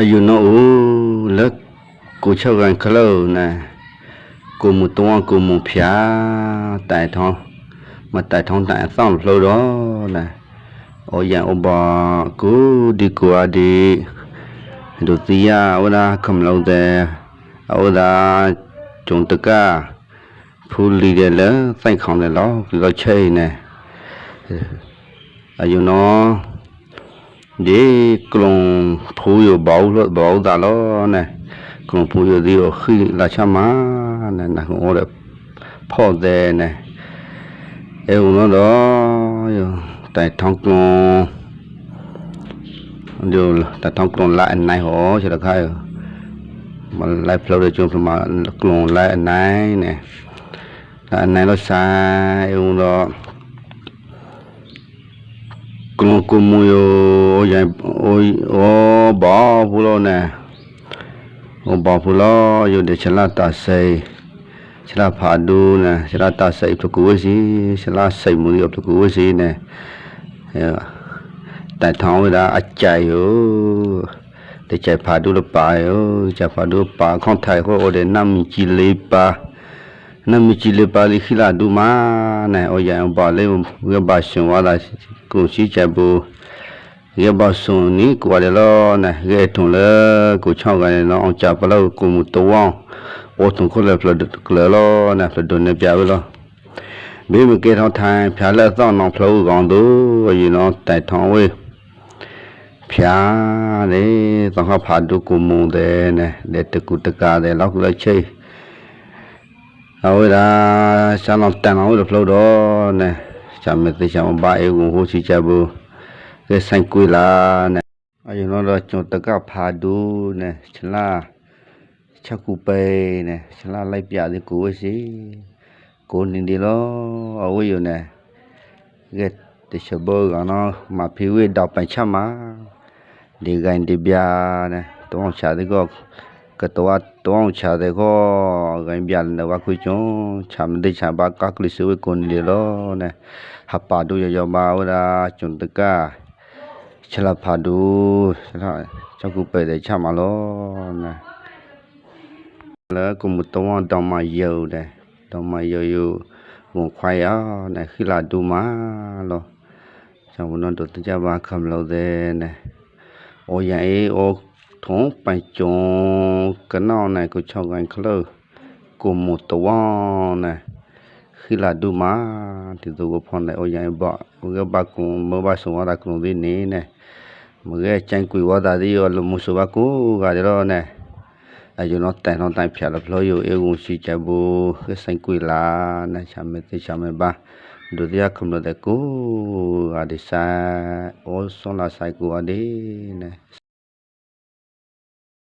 အယူနော်ဦးလက်ကိုချောက်ကန်ခလုံးနဲ့ကိုမူတောင်းကိုမူဖျားတိုင်ထောင်းမတိုင်ထောင်းတိုင်အဆောင်လို့တော့နဲ့အော်ရန်အဘကိုဒီကိုအဒီဒုတိယဝလာကမလုံးတဲ့အော်ဒါဂျုံတကဖူလီတယ်လဲစိုက်ခေါင်းတယ်လို့ဒီတော့ချိနေအယူနော်ဒီကလုံဖူရဘောက်လို့ဘောက်တာလို့နဲ့ကလုံဖူရဒီကိုခိလာချမနဲ့နာဟောရဖော့တဲ့နဲ့အဲဦးတော့ယောတိုင်ထောင်းကလုံဒီတိုင်ထောင်း ကလုံလာအနိုင်ဟောချက်တခါယောမလိုက်ဖလို့တဲ့ကျုံဖမကလုံလာအနိုင်နဲ့အနိုင်လို့ဆိုင်အဲဦးတော့ကလုံကမူယောယိုင်အိုဩဘာဘူးလို့နဲ့ဟောဘာဘူးလို့ယိုတဲ့ချ လာတာဆေချလာဖာဒူနဲ့ချလာတာဆေပကူဝစီချလာစိတ်မူရပကူဝစီနဲ့အဲတိုင်ထောင်းရအကြိုင်ယောတဲ့ချဖာဒူလပါယောချဖာဒူပါခေါထိုင်ဟောတဲ့နမ်ကြီးလေးပါ နမချီလေပါလီခိလာဒူမာနဲ့အော်ရန်ပါလေဝေဘာရှင်ဝါလာကိုရှိချက်ဘူရေဘာဆွန်နီကိုရလောနဲ့ရေထုံလေကိုချောင်းကနေတော့အောင်ချပလောက်ကိုမူတောင်းအော်ထုံခလေဖလဒကလေလောနဲ့ဖလဒနေပြဝလောဘေးမကေထောင်းထိုင်ဖြာလက်သောင်းအောင်ဖလို့ကောင်းသူအရင်တော့တိုက်ထောင်းဝေးဖြာလေသံဃဖာဒုကုမုန်တဲ့နဲ့လက်တကုတကာတဲ့လောက်လက်ချိတ် အဝိဒါဆမ်းတော့တန်အောင်လို့ဖလို့တော့နဲ့ချမ်းမသိချမ်းဘာအေကိုဟိုချီချက်ဘူးကဲဆိုင်ကွေလာနဲ့အရင်တော့ကျွန်တကဖာဒူနဲ့ချလာချက်ကူပဲနဲ့ချလာလိုက်ပြသည်ကိုဝစီကိုနေဒီလောအဝိယနဲ့ကဲတချဘောကနော်မဖီဝေတော့ပန်ချမှာဒီကိုင်းဒီပြနဲ့တောင်းချတဲ့ကော ကတောတောင်းချတဲ့ခေါ်ဂိုင်းပြန်နဝခွချွန်ချမ်ဒေချာဘာကကလစ်ဝေကွန်လေလောနဲ့ဟပ်ပါဒူရရမာဝရာချွန်တကချလာဖာဒူချလာချက်ကူပဲတဲ့ချမလောနဲ့လဲကုမတောင်းတောင်းမယောတဲ့တောင်းမယောယောဝန်ခွာရနဲ့ခိလာဒူမာလောချောင်းဝန်တော့တကြပါခမလို့တဲ့နဲ့အိုရန်အေး အိုထုံးပိုင်ကျုံကနောက်နိုင်ကို6ကိုင်ခလို့ကိုမူတဝန်းနဲ့ခိလာဒူမာဒီသူကိုဖွန်တဲ့အိုရိုင်ဘဟိုကဘကုံမဘဆုံဝါကုံဒီနေနဲ့မကဲချိုင်ကွေဝါတာဒီရောလမှုစဘကိုကကြတော့နဲ့အယူနော်တိုင်တော့တိုင်ဖြာလဖလို့ယူအေကုန်ရှိချဘူးဆိုင်ကွေလာနဲ့ချမေတိချမေပါဒုတိယကမ္ဘာတဲ့ကိုအဒီဆိုင်အောဆွန်လာဆိုင်ကိုအဒီနဲ့